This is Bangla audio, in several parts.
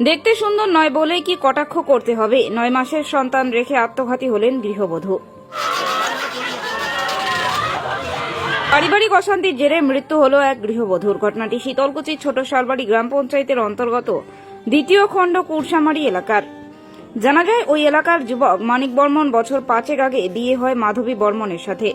দেখতে সুন্দর নয় বলেই কি কটাক্ষ করতে হবে? নয় মাসের সন্তান রেখে আত্মঘাতী হলেন গৃহবধূ। পারিবারিক অশান্তির জেরে মৃত্যু হল এক গৃহবধূর। ঘটনাটি শীতলকুচির ছোট শালবাড়ি গ্রাম পঞ্চায়েতের অন্তর্গত দ্বিতীয় খণ্ড কুরসামারি এলাকার। জানা যায়, ওই এলাকার যুবক মানিক বর্মন বছর পাঁচেক আগে বিয়ে হয় মাধবী বর্মনের সাথে।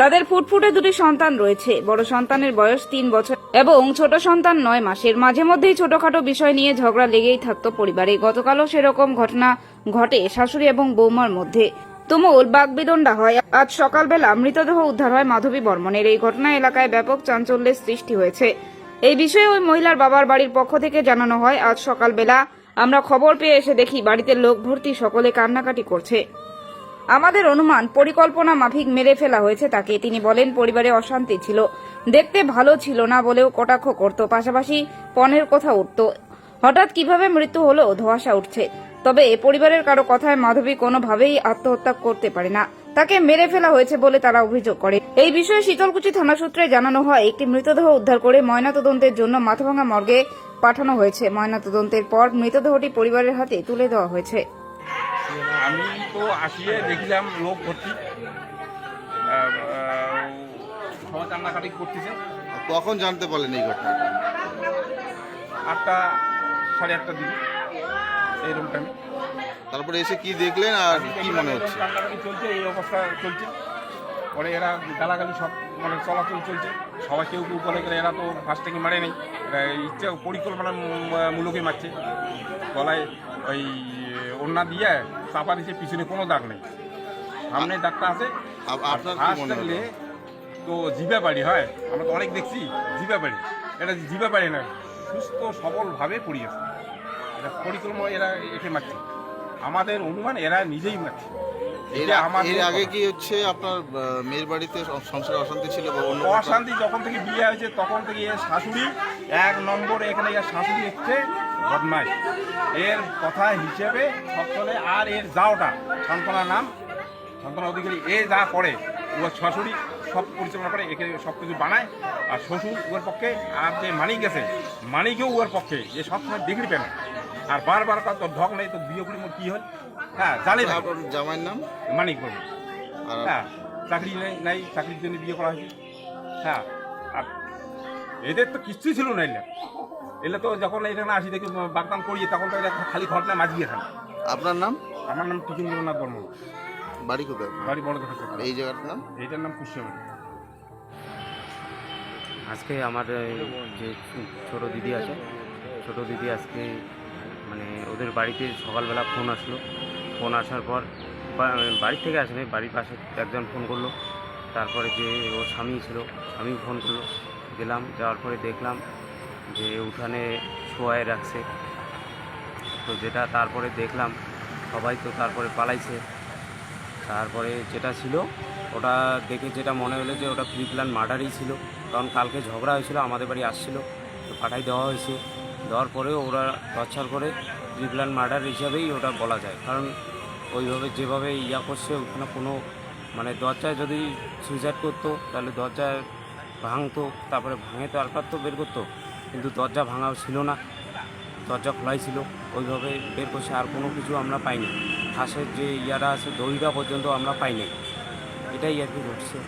তাদের ফুটফুটে দুটি সন্তান রয়েছে। বড় সন্তানের বয়স তিন বছর এবং ছোট সন্তান নয় মাসের। মাঝে মধ্যেই ছোটখাটো বিষয় নিয়ে ঝগড়া লেগেই থাকতো পরিবারে। গতকালও সেরকম ঘটনা ঘটে শাশুড়ি এবং বৌমার মধ্যে। তুমুল বাগবিদণ্ডা হয়। আজ সকালবেলা মৃতদেহ উদ্ধার হয় মাধবী বর্মনের এই ঘটনা এলাকায় ব্যাপক চাঞ্চল্যের সৃষ্টি হয়েছে। এই বিষয়ে ওই মহিলার বাবার বাড়ির পক্ষ থেকে জানানো হয়, আজ সকালবেলা আমরা খবর পেয়ে এসে দেখি বাড়িতে লোক ভর্তি সকলে কান্নাকাটি করছে। আমাদের অনুমান, পরিকল্পনা মাফিক মেরে ফেলা হয়েছে তাকে। তিনি বলেন, পরিবারে অশান্তি ছিল। দেখতে ভালো ছিল না বলেও কটাক্ষ করত। পাশাপাশি পণের কথা উঠত। হঠাৎ কীভাবে মৃত্যু হলো, ধোঁয়াশা উঠছে। তবে পরিবারের কারও কথায় মাধবী কোনোভাবেই আত্মহত্যা করতে পারে না। তাকে মেরে ফেলা হয়েছে বলে তারা অভিযোগ করে। এই বিষয়ে শীতলকুচি থানা সূত্রে জানানো হয়, একটি মৃতদেহ উদ্ধার করে ময়নাতদন্তের জন্য মাথাভাঙা মর্গে পাঠানো হয়েছে। ময়নাতদন্তের পর মৃতদেহটি পরিবারের হাতে তুলে দেওয়া হয়েছে। আমি তো আসিয়ে দেখলাম লোক ভর্তি। সবাই কান্নাকাটি করতেছে। কখন জানতে পারলেন এই ঘটনাটা আটটা সাড়ে আটটা দিকে। এইরকম টাইমে তারপরে এসে কি দেখলেন আর কি মনে হচ্ছে? কান্নাকাটি চলছে এই অবস্থা চলছে। পরে এরা গালাগালি সব মানে চলাচল চলছে। সবাই কেউ কেউ বলে গেলে এরা তো ফার্স্ট থেকে মারে নেই। ইচ্ছে পরিকল্পনা মূলকে মারছে। গলায় ওই ওড়না দিয়ে চাপা দিচ্ছে পিছনে কোনো দাগ নেই। সামনে দাগটা আছে। ফার্স্ট থাকলে তো জিবা বাড়ি হয়। আমরা তো অনেক দেখছি জিবা বাড়ি। এটা জিবা বাড়ি না সুস্থ সবলভাবে পড়িয়েছে এটা পরিক্রমা এরা একে মারছে। আমাদের অনুমান এরা নিজেই মারছে। এর আগে কি হচ্ছে আপনার মেয়ের বাড়িতে সংসারে অশান্তি ছিল বা অন্য অশান্তি যখন থেকে বিয়ে হয়েছে তখন থেকে এর শাশুড়ি এক নম্বর এখানে এর শাশুড়ি হচ্ছে বদমাই এর কথা হিসেবে সব চলে আর এর যাওটা সান্ত্বনা নাম। সান্ত্বনা অধিকারী এ যা করে ও শাশুড়ি সব পরিচালনা করে একে সব কিছু বানায়। আর শ্বশুর ওর পক্ষে আর যে মানিক গেছে মানিকেও ওর পক্ষে এ সবসময় ডিগ্রি পেন আর বারবার কত ঢক নেই তো বিয়ে করি মোর কি হয় হ্যাঁ জানি জামাইয়ের নাম? মানিক বলব আর হ্যাঁ চাকরি নেই নাই চাকরির জন্য বিয়ে করা হয়েছে। হ্যাঁ আর এদের তো কিছুই ছিল না এলে তো যখন এখানে আসি দেখি বাগদান করি তখন তো খালি ঘর না মাঝিয়ে খান আপনার নাম? আমার নাম টিকিন্দ্রনাথ বর্মন। বাড়ি কোথায়? বাড়ি বড় দেখা এই জায়গাটার নাম? এইটার নাম কুশিয়াবাড়ি। আজকে আমার যে ছোট দিদি আছে ছোট দিদি আজকে মানে ওদের বাড়িতে সকালবেলা ফোন আসলো। ফোন আসার পর বাড়ি থেকে আসেনি বাড়ির পাশে একজন ফোন করল। তারপরে যে ওর স্বামী ছিল স্বামী ফোন করল। গেলাম যাওয়ার পরে দেখলাম যে উঠানে শোয়ায় রাখছে। তো যেটা তারপরে দেখলাম, সবাই তো তারপরে পালাইছে। তারপরে যেটা ছিল, ওটা দেখে যেটা মনে হলো যে ওটা প্রি প্ল্যান মার্ডারই ছিল। কারণ কালকে ঝগড়া হয়েছিল, আমাদের বাড়ি আসছিল, তো পাঠাই দেওয়া হয়েছে। দেওয়ার পরেও ওরা টর্চার করে প্রি প্ল্যান মার্ডার হিসাবেই ওটা বলা যায়। কারণ ওইভাবে যেভাবে ইয়া করছে, ওখানে কোনো মানে দরজায় যদি সুইসাইড করতো, তাহলে দরজায় ভাঙতো, তারপরে ভাঙে তো আলপাত তো বের করতো? কিন্তু দরজা ভাঙাও ছিল না। দরজা খোলাই ছিল। ওইভাবে বের করছে আর কোনো কিছু আমরা পাইনি। ফাঁসের যে ইয়াটা আছে দড়িটা পর্যন্ত আমরা পাইনি। এটাই আর কি ঘটছে।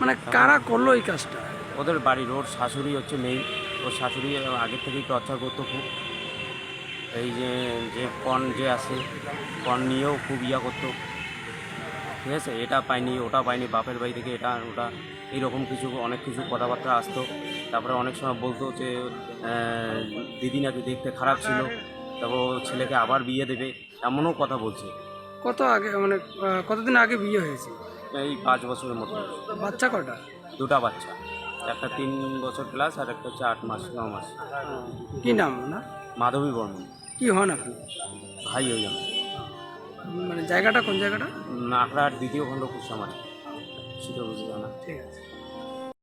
মানে কারা করল এই কাজটা? ওদের বাড়ির ওর শাশুড়ি হচ্ছে মেইন ওর শাশুড়ি আগের থেকেই টর্চার করতো খুব। এই যে যে পণ যে আছে পণ নিয়েও খুব ইয়া করতো। ঠিক আছে? এটা পাইনি ওটা পাইনি বাপের বাড়ি থেকে এটা ওটা এইরকম কিছু অনেক কিছু কথাবার্তা আসতো। তারপরে অনেক সময় বলতো যে দিদি নাকি দেখতে খারাপ ছিল তারপর ছেলেকে আবার বিয়ে দেবে এমনও কথা বলছে। কত আগে মানে কতদিন আগে বিয়ে হয়েছে? এই পাঁচ বছরের মতো বাচ্চা কটা? দুটা বাচ্চা। একটা তিন বছর প্লাস আর একটা হচ্ছে আট মাস ন মাস। কি নাম না মাধবী বর্মন। কি হন আপনি? ভাই হয়ে যাবে মানে জায়গাটা কোন জায়গাটা? নাকড়ার দ্বিতীয় খণ্ড কুসামারি শীতল ঠিক আছে।